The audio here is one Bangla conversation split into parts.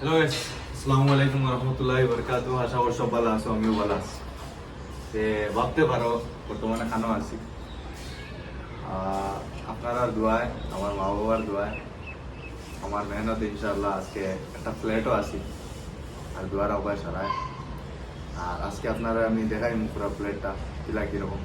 হ্যালো আসসালামু আলাইকুম রহমতুল্লাহ বরকাত আশা করি সব ভালো আছো, আমিও ভালো আছি। তে ভাবতে পারো, বর্তমানে খানো আছি? আপনারা দোয়ায়, আমার মা বাবার দোয়ায়, আমার মেহনত ইনশাল্লাহ আজকে একটা ফ্ল্যাটও আছি, আর দোয়ার অভ্যাস হারায়। আর আজকে আপনারা আমি দেখাই পুরো ফ্ল্যাটটা কিলা কীরকম।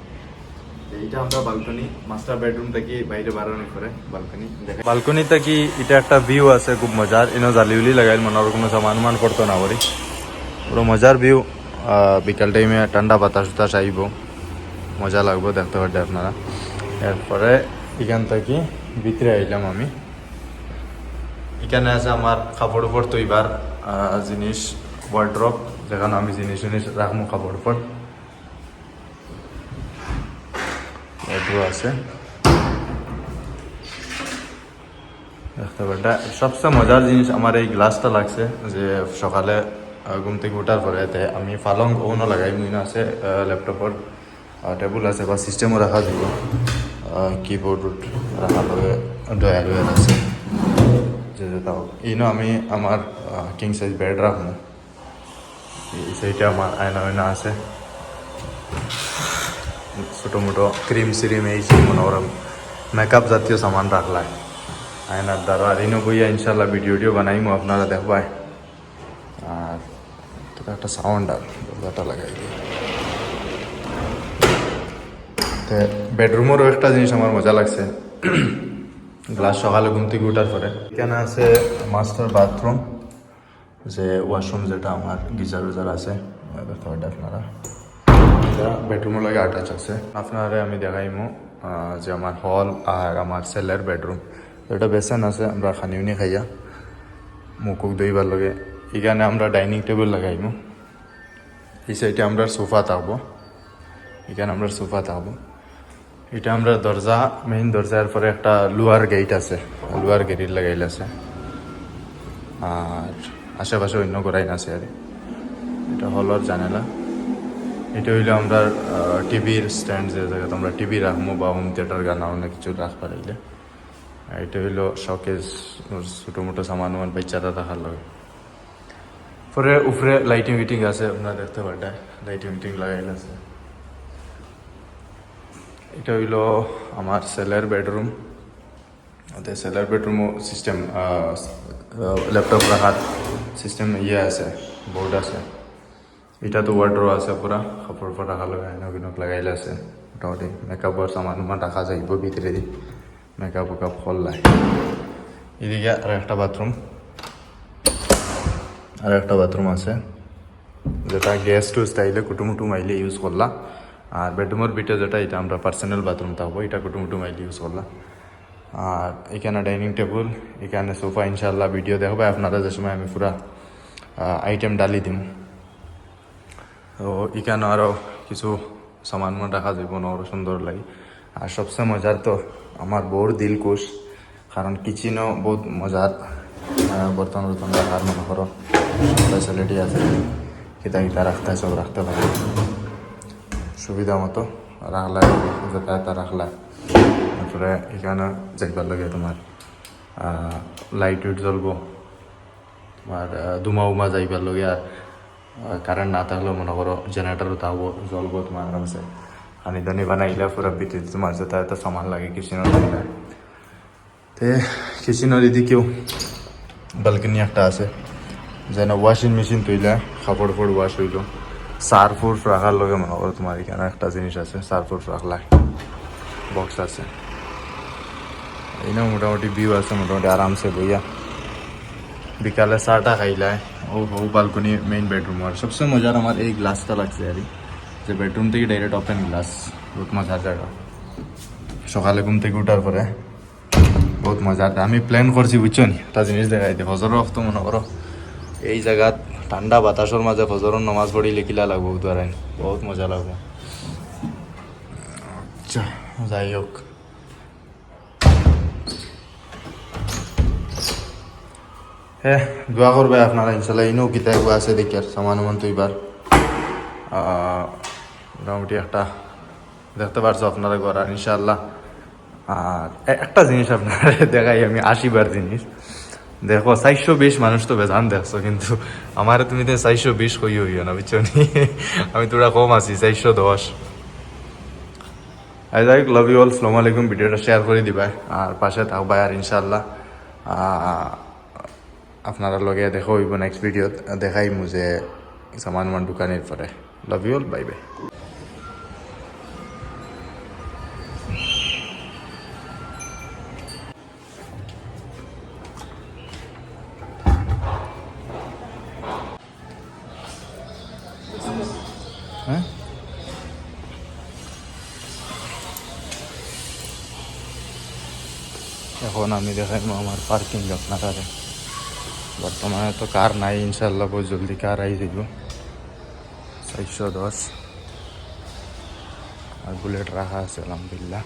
এইটা আমরা বালকনি মাস্টার বেডরুম থেকে বাইরে বাড়ানোর পরে বালকনি বালকনি থেকে এটা একটা ভিউ আছে, খুব মজার। এনে জালি উলি লাগাইল মনের কোনো সামান মান করতো না করি পুরো বিকাল টাইমে ঠান্ডা বাতাস উতাস আইব। মজা লাগবে দেখতে পারবে আপনারা। এরপরে এখান থেকে ভিতরে আইলাম আমি। এখানে আছে আমার কাপড় উপর তৈবার জিনিস ওয়ার্ড্রপ যেখানে আমি জিনিস জিনিস রাখব কাপড় উপর। এটু আছে। দেখতে পারটা সবচেয়ে মজার জিনিস আমার এই গ্লাসটা লাগছে যে সকালে ঘুম থেকে ওঠার পরে আমি ফালং ওনও লাগাই, মুইন আছে ল্যাপটপর টেবুল আছে বা সিস্টেমও রাখা যাব কিবোর্ড রাখা লগে ডয়ার ওয়ার আছে যে তাও, ইনো আমি আমার কিং সাইজ বেড রাখব। সাইডে আমার আয়না আয়না আছে। ছোটো মোটো ক্রিম সিরিম এই সেই মনে মেকআপ জাতীয় সামান রাখলায় আয়নার দ্বারা আর ইনো বইয়া ইনশাল্লাহ ভিডিওটিও বানাইমো আপনারা দেখবাই আর একটা সাউন্ড আর দরজাটা লাগাই দিই বেডরুমেরও একটা জিনিস আমার মজা লাগছে গ্লাস সকালে ঘুম থেকে উঠার পরে এখানে আছে মাস্টার বাথরুম যে ওয়াশরুম যেটা আমার গিজার উজার আছে আপনারা বেডরুমের লাগে আটাচ আছে। আপনারে আমি দেখাইমু যে আমার হল আর আমার সেলের বেডরুম এটা বেসন আছে, আমরা খানি উনি খাইয়া মুখুক দইবার লগে এখানে আমরা ডাইনিং টেবিল লাগাইমু এই সাইডে আমরা সোফা থাকব। এখানে আমরা সোফা থাকব। এটা আমরা দরজা মেইন দরজার পরে একটা লোহার গেট আছে। লোহার গেট লাগাইল আছে আর আশেপাশে অন্য করাই আছে আর। এটা হলর জানালা। এটা হইল আমরা টিভির স্ট্যান্ড যে জায়গাতে আমরা টিভি রাখব বা হোম থিয়েটার গান অনেক কিছু রাখবার হইলে। এটা হইল শকেস ছোটো মোটো সামান ওমান বাচ্চারা রাখার লাগে। পরে উপরে লাইটিং উইটিং আছে, আপনারা দেখতে পারেন লাইটিং উইটিং লাগাইল আছে এটা হইল আমার সেলের বেডরুম ওতে সেলার বেডরুম সিস্টেম ল্যাপটপ রাখার সিস্টেম ইয়ে আছে বোর্ড আছে। এটা তো ওয়ার্ড্রো আছে পুরা কাপড় উপর রাখা লগা কিনক লাগাইলে আছে। মোটামুটি মেকআপর সামান উমান রাখা যাইব ভিতরে দি। মেকআপ উকাপ করলাই এদিকে আর একটা বাথরুম আর একটা বাথরুম আছে। যেটা গ্যাস টু স্টাইলে কুটুমুটু মাইলে ইউজ করলা আর বেডরুমের ভিতরে যেটা, এটা আমরা পার্সোনাল বাথরুম থাকব এটা কুটুমুটু মাইলে ইউজ করলা আর এখানে ডাইনিং টেবিল এখানে সোফা ইনশাল্লাহ ভিডিও দেখবে। আপনারা যে সময় আমি পুরা আইটেম ডালি দিম। তো এখানে আরও কিছু সামান মান রাখা না আরও সুন্দর লাগে। আর সবচেয়ে মজার তো আমার বউর দিল কুশ কারণ কিচেনও বহুত মজার। আহ, বর্তন বর্তন রাখার মনে করো ফ্যাসিলিটি আছে। কিতা কিতা রাখতে সব রাখতে পারে। সুবিধা মতো রাখলায় যাতায়াত রাখলায় তারপরে এখানে যাইবার লাগে তোমার লাইট উইট জ্বলবো। তোমার দুমা উমা যাইবার লগে আর কারেন্ট না থাকলেও মনে করো জেনারেটারও থাকব জ্বলবো তোমার আরামসে পানি দানি বানাইলে পুরো বিটি তোমার যাতায়াত সামান লাগে কিচেনের লাগলে তে কিচেনের এদিকেও বালকনি একটা আছে যেন ওয়াশিং মেশিন তৈলে কাপড় ফোড় ওয়াশ হইল সার্ফ উর্ফ রাখার লগে মনে করো তোমার এখানে একটা জিনিস আছে সার্ফ উর্ফ রাখলা বক্স আছে এই না মোটামুটি ভিউ আছে মোটামুটি আরামসে বইয়া বিকালে চাটা খাইলায় ও ও বালকনি মেইন বেডরুম আর সবচেয়ে মজার আমার এই গ্লাসটা লাগছে আর। যে বেডরুম থেকে ডাইরেক্ট ওপেন গ্লাস বহুত মজার জায়গা সকালে ঘুম থেকে উঠার পরে বহুত মজার আমি প্ল্যান করছি বুঝছ নি? একটা জিনিস দেখাই দিই ফজরের অফ তো মনে করো এই জায়গাত ঠান্ডা বাতাসের মাঝে ফজরের নমাজ পড়ি লিখিলা লাগবো উদারাইন বহুত মজা লাগবো। আচ্ছা যাই হোক হ্যাঁ দোয়া করবে আপনারা, ইনশাল্লাহ ইনো কিতা এগুলো আছে দেখি আর, সামান উমান তো এবার। মোটামুটি একটা দেখতে পারছ আপনারা ঘর ইনশাল্লাহ। আর একটা জিনিস আপনারা দেখাই, আমি আশিবার জিনিস। দেখো, চারশো বিশ মানুষ তো বেজান দেখছ, কিন্তু আমার তুমি তো চারশো বিশ কই হইও না, বুঝছ নি? আমি তোরা কম আছি, চারশো দশ। আর যাই লাভ ইউ অল সালাম আলাইকুম, ভিডিওটা শেয়ার করে দিবা, আর পাশে থাকবা আর, ইনশাল্লাহ। আপনারা লগে দেখা হইব নেক্সট ভিডিওত দেখাই যে সামান মান দোকানের পরে love you all bye bye হ্যাঁ এখন আমি দেখাইম আমার পার্কিং আপনারা বর্তমানে তো কার নাই ইনশাল্লাহ বহুত জলদি কার আই যাব চারশো দশ। আর বুলেট রাখা আছে, আলহামদুলিল্লাহ।